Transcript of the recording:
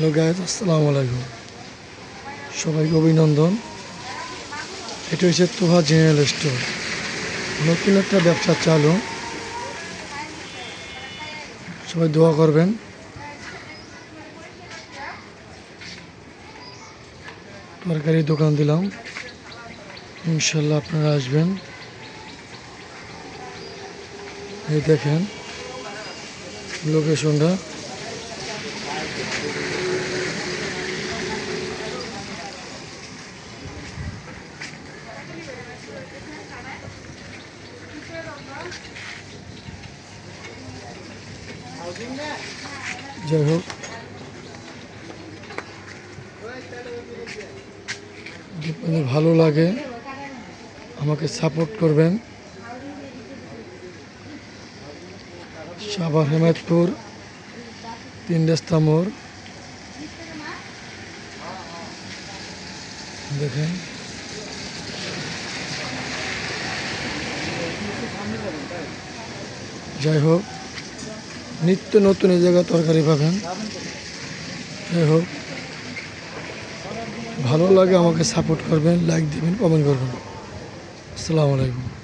Hello guys আসসালামু আলাইকুম। সবাইকে অভিনন্দন। এটা হচ্ছে তোহা জেনারেল স্টোর নতুন একটা ব্যবসা চালু। সবাই দোয়া করবেন। তরকারি দোকান দিলাম। ইনশাল্লাহ আপনারা আসবেন। এই দেখেন লোকেশনটা যাই হোক যদি আপনাদের ভালো লাগে আমাকে সাপোর্ট করবেন সাভার হেমায়তপুর তিন রাস্তা মোড় দেখেন যাই হোক, নিত্য নতুন এই জায়গায় তরকারি পাবেন। যাই হোক, ভালো লাগে আমাকে সাপোর্ট করবেন লাইক দিবেন কমেন্ট করবেন। আসসালামু আলাইকুম।